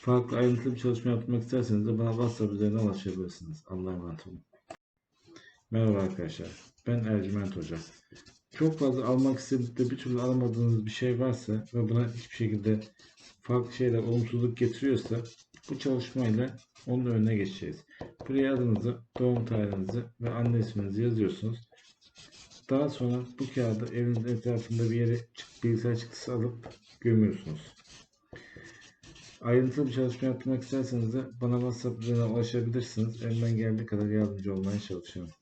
Farklı ayrıntılı bir çalışma yapmak isterseniz de bana WhatsApp üzerinden ulaşabilirsiniz. Allah'a emanet olun. Merhaba arkadaşlar. Ben Ercüment Hoca. Çok fazla almak istedip de bir türlü alamadığınız bir şey varsa ve buna hiçbir şekilde farklı şeyler olumsuzluk getiriyorsa bu çalışmayla onun önüne geçeceğiz. Buraya adınızı, doğum tarihinizi ve anne isminizi yazıyorsunuz. Daha sonra bu kağıdı evinizin etrafında bir yere bilgisayar çıktısı alıp gömüyorsunuz. Ayrıntılı bir çalışma yapmak isterseniz de bana WhatsApp üzerinden ulaşabilirsiniz. Elimden geldiği kadar yardımcı olmaya çalışıyorum.